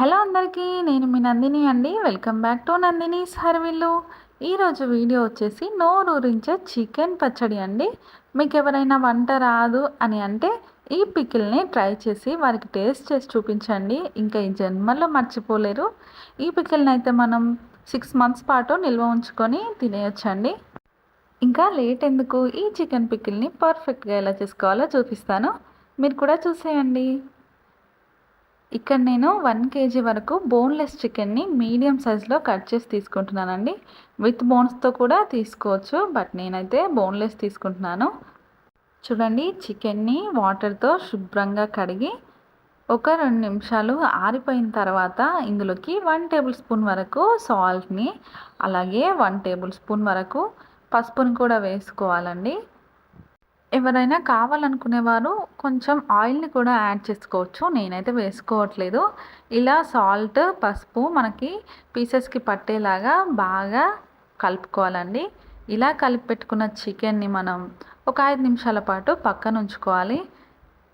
Hello అందరికీ నేను మీ నందిని అండి. Welcome back to Nandini Harivillu ఈరోజు వీడియో వచ్చేసి నోరూరించే చికెన్ పచ్చడి అండి. మీకు ఎవరైనా వంట రాదు అని అంటే ఈ పికిల్ని ట్రై చేసి వారికి టేస్ట్ చేసి చూపించండి. ఇంకా ఈ జన్మలో మర్చిపోలేరు. ఈ పికిల్ని అయితే మనం సిక్స్ మంత్స్ పాటు నిల్వ ఉంచుకొని తినేయొచ్చండి. ఇంకా లేట్ ఎందుకు? ఈ చికెన్ పికిల్ని పర్ఫెక్ట్గా ఎలా చేసుకోవాలో చూపిస్తాను. మీరు కూడా చూసేయండి. ఇక్కడ నేను వన్ కేజీ వరకు బోన్లెస్ చికెన్ని మీడియం సైజులో కట్ చేసి తీసుకుంటున్నానండి. విత్ బోన్స్తో కూడా తీసుకోవచ్చు బట్ నేనైతే బోన్లెస్ తీసుకుంటున్నాను. చూడండి చికెన్ని వాటర్తో శుభ్రంగా కడిగి ఒక రెండు నిమిషాలు ఆరిపోయిన తర్వాత ఇందులోకి వన్ టేబుల్ స్పూన్ వరకు సాల్ట్ని అలాగే వన్ టేబుల్ స్పూన్ వరకు పసుపుని కూడా వేసుకోవాలండి. ఎవరైనా కావాలనుకునేవారు కొంచెం ఆయిల్ని కూడా యాడ్ చేసుకోవచ్చు. నేనైతే వేసుకోవట్లేదు. ఇలా సాల్ట్ పసుపు మనకి పీసెస్కి పట్టేలాగా బాగా కలుపుకోవాలండి. ఇలా కలిపి పెట్టుకున్న చికెన్ని మనం ఒక ఐదు నిమిషాల పాటు పక్కన ఉంచుకోవాలి.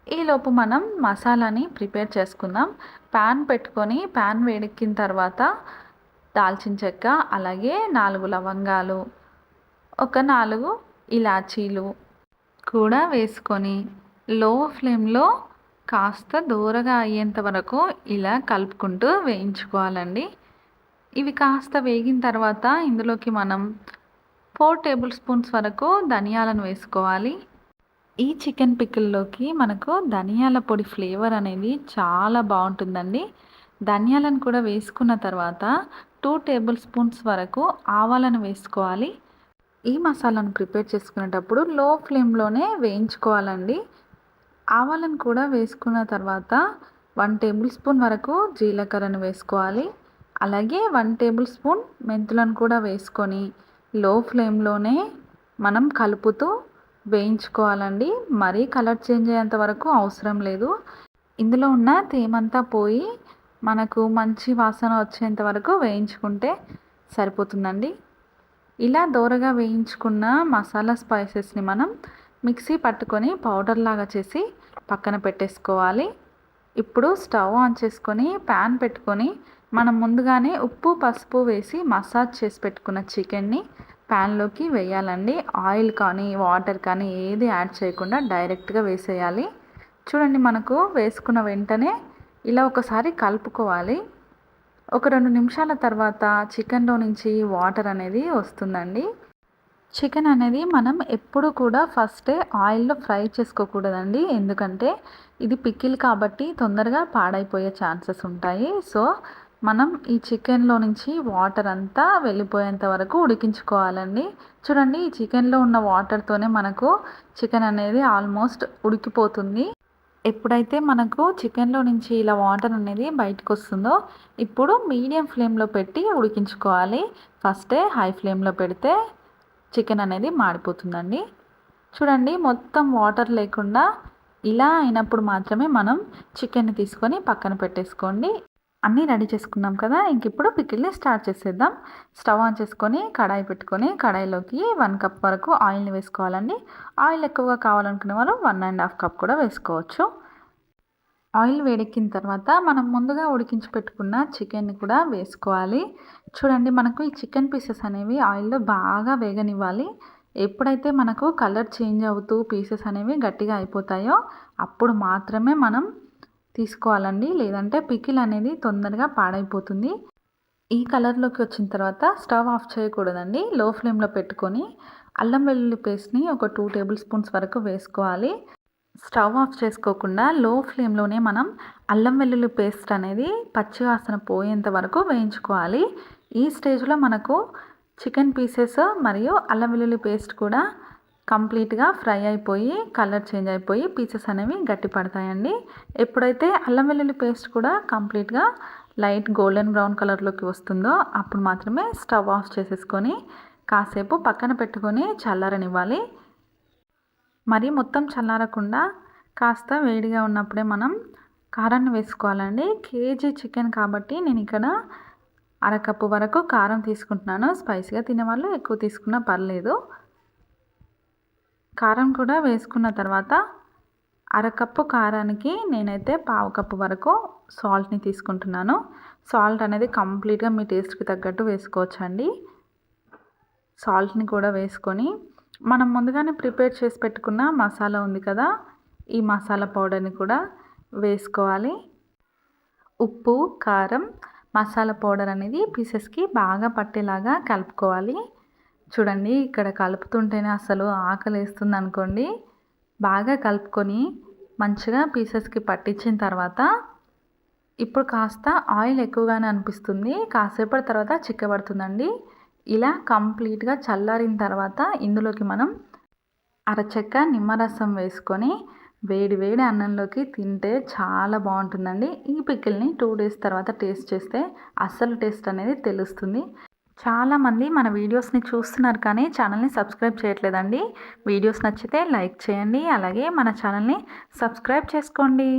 ఈలోపు మనం మసాలాని ప్రిపేర్ చేసుకుందాం. ప్యాన్ పెట్టుకొని ప్యాన్ వేడెక్కిన తర్వాత దాల్చిన చెక్క అలాగే నాలుగు లవంగాలు ఒక నాలుగు ఇలాచీలు కూడా వేసుకొని లో ఫ్లేమ్లో కాస్త దూరగా అయ్యేంత వరకు ఇలా కలుపుకుంటూ వేయించుకోవాలండి. ఇవి కాస్త వేగిన తర్వాత ఇందులోకి మనం ఫోర్ టేబుల్ స్పూన్స్ వరకు ధనియాలను వేసుకోవాలి. ఈ చికెన్ పికిల్లోకి మనకు ధనియాల పొడి ఫ్లేవర్ అనేది చాలా బాగుంటుందండి. ధనియాలను కూడా వేసుకున్న తర్వాత టూ టేబుల్ స్పూన్స్ వరకు ఆవాలను వేసుకోవాలి. ఈ మసాలాను ప్రిపేర్ చేసుకునేటప్పుడు లో ఫ్లేమ్లోనే వేయించుకోవాలండి. ఆవాలను కూడా వేసుకున్న తర్వాత వన్ టేబుల్ స్పూన్ వరకు జీలకర్రను వేసుకోవాలి. అలాగే వన్ టేబుల్ స్పూన్ మెంతులను కూడా వేసుకొని లో ఫ్లేమ్లోనే మనం కలుపుతూ వేయించుకోవాలండి. మరీ కలర్ చేంజ్ అయ్యేంత వరకు అవసరం లేదు. ఇందులో ఉన్న తేమంతా పోయి మనకు మంచి వాసన వచ్చేంత వరకు వేయించుకుంటే సరిపోతుందండి. ఇలా దోరగా వేయించుకున్న మసాలా స్పైసెస్ని మనం మిక్సీ పట్టుకొని పౌడర్ లాగా చేసి పక్కన పెట్టేసుకోవాలి. ఇప్పుడు స్టవ్ ఆన్ చేసుకొని ప్యాన్ పెట్టుకొని మనం ముందుగానే ఉప్పు పసుపు వేసి మసాజ్ చేసి పెట్టుకున్న చికెన్ని ప్యాన్లోకి వేయాలండి. ఆయిల్ కానీ వాటర్ కానీ ఏది యాడ్ చేయకుండా డైరెక్ట్గా వేసేయాలి. చూడండి మనకు వేసుకున్న వెంటనే ఇలా ఒకసారి కలుపుకోవాలి. ఒక రెండు నిమిషాల తర్వాత చికెన్లో నుంచి వాటర్ అనేది వస్తుందండి. చికెన్ అనేది మనం ఎప్పుడు కూడా ఫస్టే ఆయిల్లో ఫ్రై చేసుకోకూడదండి. ఎందుకంటే ఇది పికిల్ కాబట్టి తొందరగా పాడైపోయే ఛాన్సెస్ ఉంటాయి. సో మనం ఈ చికెన్లో నుంచి వాటర్ అంతా వెళ్ళిపోయేంత వరకు ఉడికించుకోవాలండి. చూడండి ఈ చికెన్లో ఉన్న వాటర్తోనే మనకు చికెన్ అనేది ఆల్మోస్ట్ ఉడికిపోతుంది. ఎప్పుడైతే మనకు చికెన్లో నుంచి ఇలా వాటర్ అనేది బయటకు వస్తుందో ఇప్పుడు మీడియం ఫ్లేమ్లో పెట్టి ఉడికించుకోవాలి. ఫస్టే హై ఫ్లేమ్లో పెడితే చికెన్ అనేది మాడిపోతుందండి. చూడండి మొత్తం వాటర్ లేకుండా ఇలా అయినప్పుడు మాత్రమే మనం చికెన్ తీసుకొని పక్కన పెట్టేసుకోండి. అన్నీ రెడీ చేసుకున్నాం కదా ఇంక ఇప్పుడు పికిల్ని స్టార్ట్ చేసేద్దాం. స్టవ్ ఆన్ చేసుకొని కడాయి పెట్టుకొని కడాయిలోకి వన్ కప్ వరకు ఆయిల్ని వేసుకోవాలండి. ఆయిల్ ఎక్కువగా కావాలనుకునే వాళ్ళు వన్ అండ్ హాఫ్ కప్ కూడా వేసుకోవచ్చు. ఆయిల్ వేడెక్కిన తర్వాత మనం ముందుగా ఉడికించి పెట్టుకున్న చికెన్ని కూడా వేసుకోవాలి. చూడండి మనకు ఈ చికెన్ పీసెస్ అనేవి ఆయిల్లో బాగా వేగనివ్వాలి. ఎప్పుడైతే మనకు కలర్ చేంజ్ అవుతూ పీసెస్ అనేవి గట్టిగా అయిపోతాయో అప్పుడు మాత్రమే మనం తీసుకోవాలండి. లేదంటే పికిల్ అనేది తొందరగా పాడైపోతుంది. ఈ కలర్లోకి వచ్చిన తర్వాత స్టవ్ ఆఫ్ చేయకూడదండి. లో ఫ్లేమ్లో పెట్టుకొని అల్లం వెల్లుల్లి పేస్ట్ని ఒక టూ టేబుల్ స్పూన్స్ వరకు వేసుకోవాలి. స్టవ్ ఆఫ్ చేసుకోకుండా లో ఫ్లేమ్లోనే మనం అల్లం వెల్లుల్లి పేస్ట్ అనేది పచ్చివాసన పోయేంత వరకు వేయించుకోవాలి. ఈ స్టేజ్లో మనకు చికెన్ పీసెస్ మరియు అల్లం వెల్లుల్లి పేస్ట్ కూడా కంప్లీట్గా ఫ్రై అయిపోయి కలర్ చేంజ్ అయిపోయి పీసెస్ అనేవి గట్టి పడతాయండి. ఎప్పుడైతే అల్లం వెల్లుల్లి పేస్ట్ కూడా కంప్లీట్గా లైట్ గోల్డెన్ బ్రౌన్ కలర్లోకి వస్తుందో అప్పుడు మాత్రమే స్టవ్ ఆఫ్ చేసేసుకొని కాసేపు పక్కన పెట్టుకొని చల్లారనివ్వాలి. మరి మొత్తం చల్లారకుండా కాస్త వేడిగా ఉన్నప్పుడే మనం కారాన్ని వేసుకోవాలండి. కేజీ చికెన్ కాబట్టి నేను ఇక్కడ అరకప్పు వరకు కారం తీసుకుంటున్నాను. స్పైసీగా తినేవాళ్ళు ఎక్కువ తీసుకున్నా పర్లేదు. కారం కూడా వేసుకున్న తర్వాత అరకప్పు కారానికి నేనైతే పావు కప్పు వరకు సాల్ట్ని తీసుకుంటున్నాను. సాల్ట్ అనేది కంప్లీట్గా మీ టేస్ట్కి తగ్గట్టు వేసుకోవచ్చండి. సాల్ట్ని కూడా వేసుకొని మనం ముందుగానే ప్రిపేర్ చేసి పెట్టుకున్న మసాలా ఉంది కదా ఈ మసాలా పౌడర్ని కూడా వేసుకోవాలి. ఉప్పు కారం మసాలా పౌడర్ అనేది పీసెస్కి బాగా పట్టేలాగా కలుపుకోవాలి. చూడండి ఇక్కడ కలుపుతుంటేనే అసలు ఆకలి వేస్తుంది అనుకోండి బాగా కలుపుకొని మంచిగా పీసెస్కి పట్టించిన తర్వాత ఇప్పుడు కాస్త ఆయిల్ ఎక్కువగానే అనిపిస్తుంది. కాసేపటి తర్వాత చిక్కబడుతుందండి. ఇలా కంప్లీట్గా చల్లారిన తర్వాత ఇందులోకి మనం అరచెక్క నిమ్మరసం వేసుకొని వేడి వేడి అన్నంలోకి తింటే చాలా బాగుంటుందండి. ఈ పిక్కిల్ని టూ డేస్ తర్వాత టేస్ట్ చేస్తే అస్సలు టేస్ట్ అనేది తెలుస్తుంది. చాలామంది మన వీడియోస్ని చూస్తున్నారు కానీ ఛానల్ని సబ్స్క్రైబ్ చేయట్లేదండి. వీడియోస్ నచ్చితే లైక్ చేయండి అలాగే మన ఛానల్ని సబ్స్క్రైబ్ చేసుకోండి.